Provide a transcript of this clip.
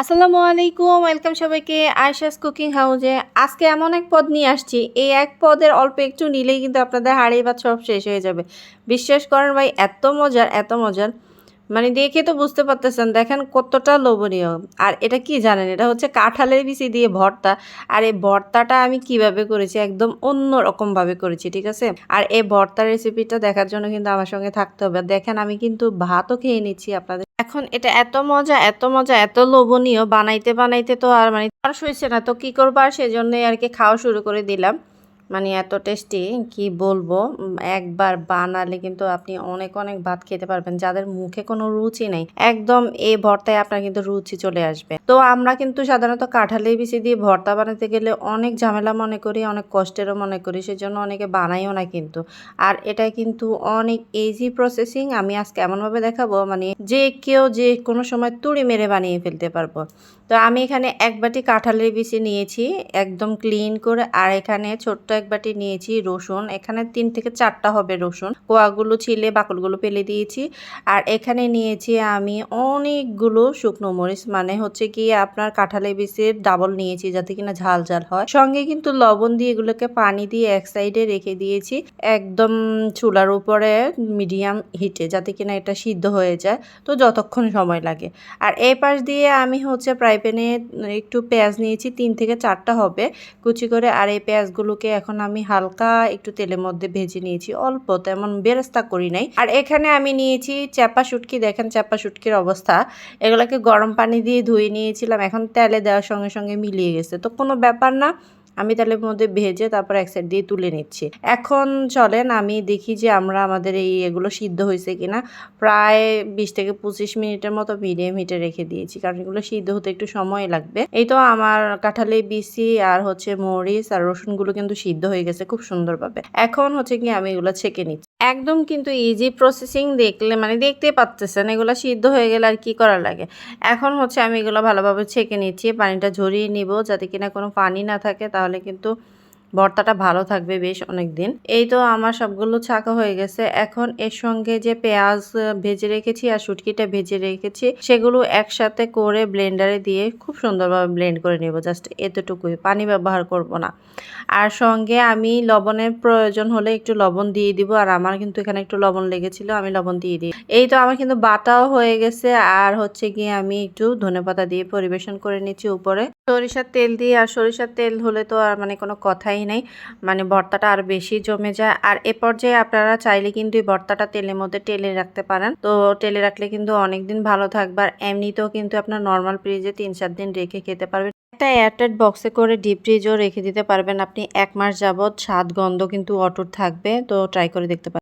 আসসালামু আলাইকুম, ওয়েলকাম সবাইকে আয়শাস কুকিং হাউজে। আজকে এমন এক পদ নিয়ে আসছি, এই এক পদের অল্প একটু নিলেই কিন্তু আপনাদের হাড়ি বা সব শেষ হয়ে যাবে। বিশ্বাস করেন ভাই, এত মজার এত মজার। মানে দেখে তো বুঝতে পারতেছেন, দেখেন কতটা লোভনীয়। আর এটা কি জানেন? এটা হচ্ছে কাঁঠালের বিচি দিয়ে ভর্তা। আর এই ভর্তাটা আমি কীভাবে করেছি? একদম অন্য রকমভাবে করেছি, ঠিক আছে? আর এই ভর্তা রেসিপিটা দেখার জন্য কিন্তু আমার সঙ্গে থাকতে হবে। দেখেন, আমি কিন্তু ভাতও খেয়ে নিচ্ছি আপনাদের। এখন এটা এত মজা এত মজা, এত লোভনীয়। বানাইতে বানাইতে তো আর মানে আর হয়েছে না। তো কি করব? আর সেজন্যই আর কি খাওয়া শুরু করে দিলাম। মানে এত টেস্টি কি বলব? একবার বানালে কিন্তু আপনি অনেক অনেক ভাত খেতে পারবেন। যাদের মুখে কোনো রুচি নেই, একদম এই ভর্তায় আপনার কিন্তু রুচি চলে আসবে। তো আমরা কিন্তু সাধারণত কাঁঠালের বিচি দিয়ে ভর্তা বানাতে গেলে অনেক ঝামেলা মনে করি, অনেক কষ্টেরও মনে করি, সেজন্য অনেকে বানাইও না কিন্তু। আর এটা কিন্তু অনেক ইজি প্রসেসিং আমি আজকে এমনভাবে দেখাবো মানে যে কেউ যে কোনো সময় তুড়ি মেরে বানিয়ে ফেলতে পারব। তো আমি এখানে এক বাটি কাঁঠালের বিচি নিয়েছি, একদম ক্লিন করে, আর এখানে ছোট্ট এক বাটি নিয়েছি রসুন, এখানে তিন থেকে চারটা হবে রসুন। কোয়াগুলো ছিলে বাকলগুলো ফেলে দিয়েছি। আর এখানে নিয়েছি আমি অনেকগুলো শুকনো মরিচ মানে হচ্ছে কি আপনার কাঁঠালের বিচির ডাবল নিয়েছি যাতে কিনা ঝাল ঝাল হয়। সঙ্গে কিন্তু লবণ দিয়ে এগুলোকে পানি দিয়ে এক সাইডে রেখে দিয়েছি, একদম চুলার উপরে মিডিয়াম হিটে যাতে কিনা এটা সিদ্ধ হয়ে যায়, তো যতক্ষণ সময় লাগে। আর এই পাশ দিয়ে আমি হচ্ছে ফ্রাই প্যানে একটু পেঁয়াজ নিয়েছি, তিন থেকে চারটা হবে। কুচি করে আর এই পেঁয়াজগুলোকে এখন আমি হালকা একটু তেলের মধ্যে ভেজে নিয়েছি। অল্প, তেমন বেরেস্তা করি নাই। আর এখানে আমি নিয়েছি চাপা শুটকি। দেখেন চাপা শুটকির অবস্থা। এগুলোকে গরম পানি দিয়ে ধুয়ে নিয়েছিলাম। এখন তেলে দেওয়ার সঙ্গে সঙ্গে মিলিয়ে গেছে। তো কোনো ব্যাপার না। আমি তাহলে মধ্যে ভেজে তারপর এক সাইড দিয়ে তুলে নিচ্ছি। এখন চলেন আমি দেখি যে আমরা আমাদের এই এগুলো সিদ্ধ হয়েছে কিনা। প্রায় বিশ থেকে পঁচিশ মিনিটের মতো মিডিয়াম হিটে রেখে দিয়েছি, কারণ এগুলো সিদ্ধ হতে একটু সময় লাগবে। এই তো আমার কাঁঠালে বিসি আর হচ্ছে মরিচ আর রসুনগুলো কিন্তু সিদ্ধ হয়ে গেছে খুব সুন্দরভাবে। এখন হচ্ছে কি আমি এগুলো ছেঁকে নিচ্ছি। একদম কিন্তু ইজি প্রসেসিং দেখলে মানে দেখতে পাচ্তেছেন, এগুলো সিদ্ধ হয়ে গেলে আর কি করা লাগে? এখন হচ্ছে আমি এগুলো ভালোভাবে ছেঁকে নিচ্ছি, পানিটা ঝরিয়ে নিব, যাতে কিনা কোনো পানি না থাকে, তাহলে কিন্তু ভর্তাটা ভালো থাকবে বেশ অনেক দিন এই তো আমার সবগুলো ছাকা হয়ে গেছে। এখন এর সঙ্গে যে পেঁয়াজ ভেজে রেখেছি আর শুটকিটা ভেজে রেখেছি, সেগুলো একসাথে করে ব্লেন্ডারে দিয়ে খুব সুন্দরভাবে ব্লেন্ড করে নেব। জাস্ট এতটুকুই, পানি ব্যবহার করব না। আর সঙ্গে আমি লবণের প্রয়োজন হলে একটু লবণ দিয়ে দিব, আর আমার কিন্তু এখানে একটু লবণ লেগেছিল, আমি লবণ দিয়ে দিই। এই তো আমার কিন্তু বাটাও হয়ে গেছে, আর হচ্ছে গিয়ে আমি একটু ধনেপাতা দিয়ে পরিবেশন করে নিচ্ছি উপরে। সরিষার তেল দিয়ে, আর সরিষার তেল হলে তো আর মানে কোনো কথাই নেই। মানে ভর্তাটা আর বেশি জমে যায়। আর এ পর্যায়ে আপনারা চাইলে কিন্তু এই ভর্তাটা তেলের মধ্যে টেলে রাখতে পারেন। তো টেলে রাখলে কিন্তু অনেক দিন ভালো থাকবে। আর এমনিতেও কিন্তু আপনার নর্মাল ফ্রিজে তিন চার দিন রেখে খেতে পারবেন। একটা এয়ারটাইট বক্সে করে ডিপ ফ্রিজও রেখে দিতে পারবেন। আপনি এক মাস যাবৎ স্বাদ গন্ধ কিন্তু অটুট থাকবে। তো ট্রাই করে দেখতে পারেন।